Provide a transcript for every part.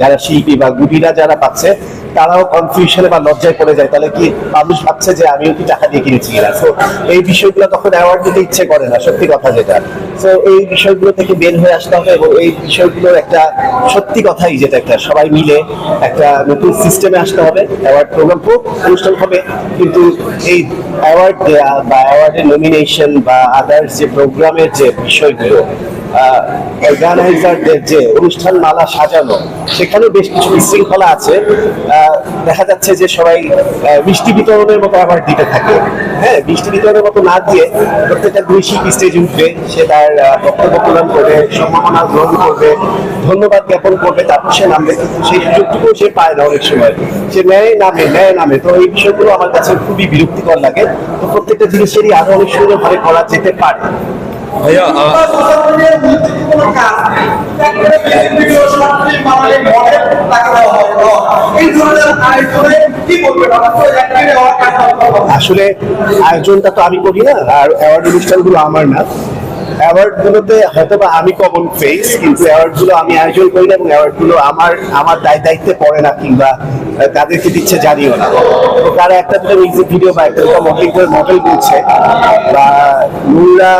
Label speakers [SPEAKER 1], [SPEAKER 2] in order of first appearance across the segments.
[SPEAKER 1] যারা শিল্পী বা গুটিরা যারা পাচ্ছে, তারাও কনফিউশনে বা লজ্জায় পড়ে যায়। তাহলে কি মানুষ ভাবছে যে আমিও কি টাকা দিয়ে কিনেছি কিনা? তো এই বিষয়গুলো তখন অ্যাওয়ার্ড দিতে ইচ্ছে করে না, সত্যি কথা যেটা। তো এই বিষয়গুলো থেকে বের হয়ে আসতে হবে এবং এই বিষয়গুলোর একটা সত্যি কথাই যেটা একটা, সবাই মিলে একটা নতুন সিস্টেমে আসতে হবে। অ্যাওয়ার্ড প্রোগ্রাম হোক অনুষ্ঠান হবে, কিন্তু এই অ্যাওয়ার্ড দেওয়া বা অ্যাওয়ার্ডের নমিনেশন বা আদার্স যে প্রোগ্রামের যে বিষয়গুলো অর্গানাইজারদের যে অনুষ্ঠান মালা সাজানো, সেখানে বেশ কিছু বিশৃঙ্খলা আছে। দেখা যাচ্ছে যে সবাই মিষ্টি বিতরণের মতো আবার দিতে থাকে। হ্যাঁ মিষ্টি বিতরণের মতো না দিয়ে প্রত্যেকটা দুই স্টেজে উঠবে, সে তার বক্তব্য প্রদান করবে সম্মাননা গ্রহণ করবে, ধন্যবাদ জ্ঞাপন করবে তারপর সে নামবে। কিন্তু সেই সুযোগটুকু সে পায় না অনেক সময়। সে নেয় নামে নেয় নামে। তো এই বিষয়গুলো আমার কাছে খুবই বিরক্তিকর লাগে। তো প্রত্যেকটা জিনিসেরই আরও অনেক সুন্দরভাবে করা যেতে পারে। আসলে আয়োজনটা তো আমি করি না, আর অ্যাওয়ার্ড অনুষ্ঠানগুলো আমার না। অ্যাওয়ার্ড গুলোতে হয়তো বা আমি কমন ফেস কিন্তু অ্যাওয়ার্ডগুলো আমি আয়োজন করি না এবং অ্যাওয়ার্ডগুলো আমার আমার দায় দায়িত্বে পড়ে না কিংবা তাদেরকে দিচ্ছে জানিও না। তারা একটা দুটো মিউজিক ভিডিও বা একটা দুটো মডেলিং করে মডেল করছে বা নুরা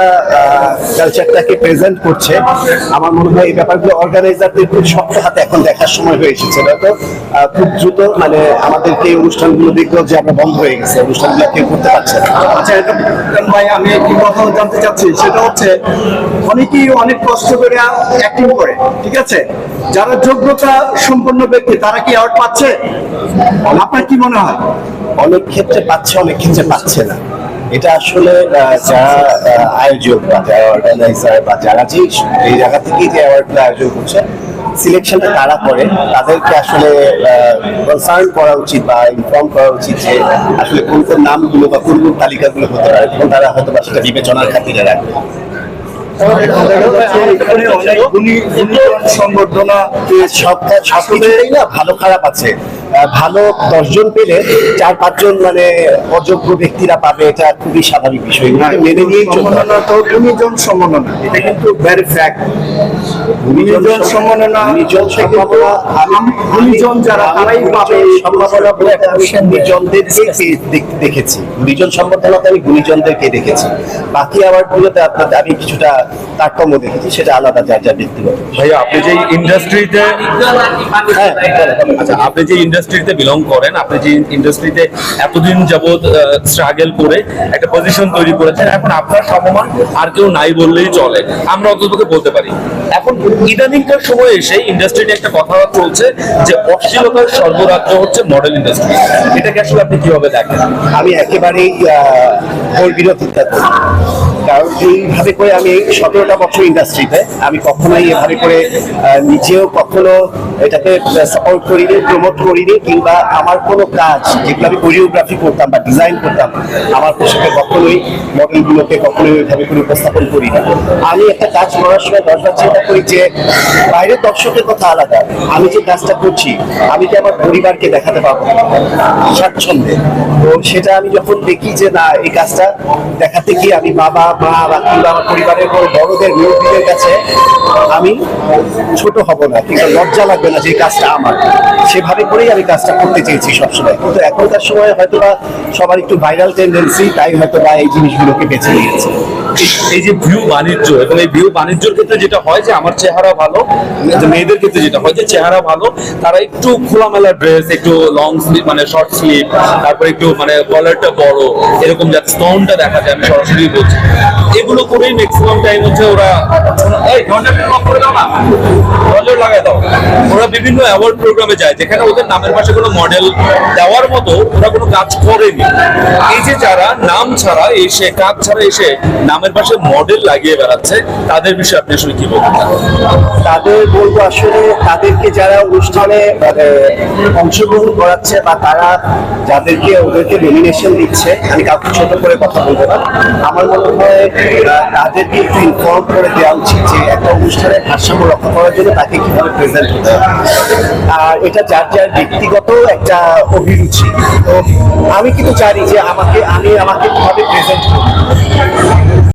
[SPEAKER 1] কালচারটাকে প্রেজেন্ট করছে। আমার মনে হয় এই ব্যাপারগুলো অর্গানাইজারদের খুব শক্ত হাতে এখন দেখার সময় হয়ে এসেছে। আহ, খুব দ্রুত মানে আমাদেরকে এই অনুষ্ঠানগুলো দেখল যে আমরা বন্ধ হয়ে গেছে। অনুষ্ঠানগুলো কেউ করতে পারছে না।
[SPEAKER 2] আচ্ছা এটা ভাই আমি একটি কথা জানতে চাচ্ছি। সেটা হচ্ছে অনেকেই অনেক কষ্ট করে অ্যাক্টিং করে ঠিক আছে? যারা যোগ্যতা সম্পন্ন ব্যক্তি তারা কি অ্যাওয়ার্ড পাচ্ছে? আপনার কি মনে হয়?
[SPEAKER 1] অনেক ক্ষেত্রে পাচ্ছে অনেক ক্ষেত্রে পাচ্ছে না। এটা আসলে যারা আয়োজক বা যারা অর্গানাইজার বা যারা যে এই জায়গা থেকেই যে অ্যাওয়ার্ডগুলো আয়োজন করছে সিলেকশনটা তারা করে তাদেরকে আসলে কনসার্ন করা উচিত বা ইনফর্ম করা উচিত যে আসলে কোন কোন নামগুলো বা কোন কোন তালিকাগুলো হতে পারে তখন তারা হয়তো বা সেটা বিবেচনার খাতিরে রাখবে
[SPEAKER 2] সংবর্ধনা
[SPEAKER 1] সব সব না ভালো খারাপ আছে। ভালো দশজন পেলে চার পাঁচজন মানে অযোগ্য ব্যক্তিরা পাবে এটা খুবই স্বাভাবিক বিষয়। মেনে নিয়েই চলতে হবে।
[SPEAKER 2] সম্মাননা তো গুণীজন সম্মাননা এটা কিন্তু ভেরি ফ্যাক্ট গুণীজন সম্মাননা
[SPEAKER 1] গুণীজন সম্মাননা আমি-
[SPEAKER 2] গুণীজন যারা তারাই পাবে
[SPEAKER 1] সম্ভাবনা গুণীজনদেরকে দেখেছি। গুণীজন সম্বর্ধনাতে আমি গুণীজনদেরকে দেখেছি। বাকি আবার গুলোতে আপনার আমি কিছুটা তারতম্য দেখেছি সেটা আলাদা যার যার ব্যক্তিগত।
[SPEAKER 3] ভাইয়া আপনি যে ইন্ডাস্ট্রিতে
[SPEAKER 1] হ্যাঁ
[SPEAKER 3] আচ্ছা আপনি যে ইন্ডাস্ট্রিতে বিলং করেন। আপনি যে ইন্ডাস্ট্রিতে এতদিন যাবৎ স্ট্রাগল করে একটা পজিশন তৈরি করেছেন, এখন আপনার সমমান আর কেউ নাই বললেই চলে। আমরা অন্তত বলতে পারি। এখন ইদানিংকার সময় এসে ইন্ডাস্ট্রিতে একটা কথা চলছে যে অশ্লীলতার সর্বরাজ্য হচ্ছে মডেল ইন্ডাস্ট্রি এটাকে আসলে আপনি কীভাবে দেখেন?
[SPEAKER 1] আমি একেবারেই বিরোধিতা করি কারণ এইভাবে করে আমি সতেরোটা বছর ইন্ডাস্ট্রিতে আমি কখনোই এভাবে করে নিজেও কখনো এটাকে সাপোর্ট করিনি প্রমোট করিনি। কিংবা আমার কোনো কাজ যেগুলো আমি কোরিওগ্রাফি করতাম বা ডিজাইন করতাম, আমার পোশাকে কখনোই মডেলগুলোকে কখনোই ওইভাবে করে উপস্থাপন করি না। আমি একটা কাজ করার সময় দশবার চিন্তা করি যে বাইরের দর্শকের কথা আলাদা, আমি যে কাজটা করছি, আমি কি আমার পরিবারকে দেখাতে পারব? স্বাচ্ছন্দ্যে। তো সেটা আমি যখন দেখি যে না, এই কাজটা দেখাতে গিয়ে আমি বাবা, মা, বা কিংবা আমার পরিবারের বড় বড়দের মুরব্বীদের কাছে আমি ছোট হব না, কিংবা লজ্জা লাগবে না যে কাজটা আমার। সেভাবে করেই আমি কাজটা করতে চেয়েছি সবসময়। কিন্তু এখনকার সময় হয়তো বা সবার একটু ভাইরাল টেন্ডেন্সি তাই হয়তো বা এই জিনিসগুলোকে বেছে নিয়েছে।
[SPEAKER 3] এই- যে ভিউ বাণিজ্য এবং এই ভিউ বাণিজ্যর ক্ষেত্রে যেটা হয় যে আমার চেহারা ভালো মেয়েদের ক্ষেত্রে যেটা হয় যে চেহারা ভালো, তারা একটু খোলামেলা ড্রেস একটু লং স্লিভ মানে শর্ট স্লিভ তারপর একটু মানে কলারটা বড়, এরকম যাতে স্তনটা দেখা যায়, আমি সরাসরি বলছি। এগুলো করেই ম্যাক্সিমাম টাইম হচ্ছে ওরা, এই ঘণ্টা করে দাও না। নজর লাগাই দাও। ওরা বিভিন্ন অ্যাওয়ার্ড প্রোগ্রামে যায়, যেখানে ওদের নামের পাশে কোনো মডেল দেওয়ার মতো ওরা কোনো কাজ করেনি। এই যে যারা নাম ছাড়া এসে, কাজ ছাড়া এসে নামের পাশে মডেল লাগিয়ে বেড়াচ্ছে, তাদের বিষয়ে আপনি আসলে কি বলতে চান
[SPEAKER 1] তাদের বলব আসলে তাদেরকে যারা অনুষ্ঠানে মানে অংশগ্রহণ করাচ্ছে বা তারা যাদেরকে ওদেরকে নমিনেশন দিচ্ছে, আমি কাউকে ছোট করে কথা বলব না। আমার মনে হয় তাদেরকে একটু ইনফর্ম করে দেওয়া উচিত যে একটা অনুষ্ঠানের ভারসাম্য রক্ষা করার জন্য তাকে কীভাবে প্রেজেন্ট হতে হবে। আর এটা যার যার ব্যক্তিগত একটা অভিরুচি। তো আমি কিন্তু জানি যে আমাকে, আমি আমাকে কীভাবে প্রেজেন্ট করি